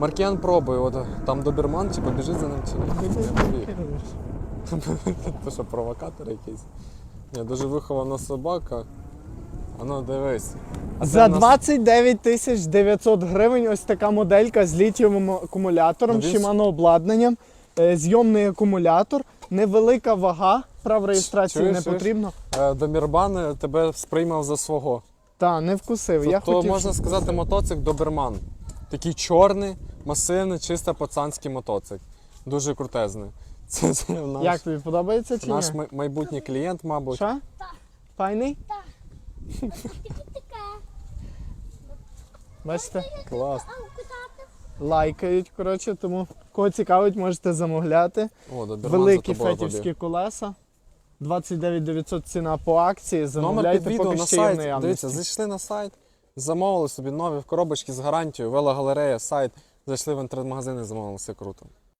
Маркіян пробує, от там доберман, чи побіжить за ним, чи ні. Ти що, провокатор якийсь? Ні, дуже вихована собака. А ну дивись. А За нас- 29 тисяч 900 гривень ось така моделька з літієвим акумулятором, дивись. Shimano обладнанням, е, зйомний акумулятор, невелика вага, прав реєстрації Чуєш, не потрібно. Е, Доберман тебе сприймав за свого. Та, не вкусив. Я хотів, можна сказати, мотоцикл Доберман. Такий чорний, масивний, чисто пацанський мотоцикл. Дуже крутезний. Це, це наш, Як тобі подобається чи наш ні? май- майбутній клієнт, мабуть. Що? Файний? Бачите, Клас. лайкають, коротше, тому кого цікавить, можете замовляти. О, Великі за тобою фетівські колеса. 29 900 ціна по акції. Номер Замовляйте, під відео поки на ще є в сайт. наявності. Дивіться, зайшли на сайт, замовили собі нові в коробочки з гарантією, велогалерея, сайт. Зайшли в інтернет-магазин і замовили, все круто.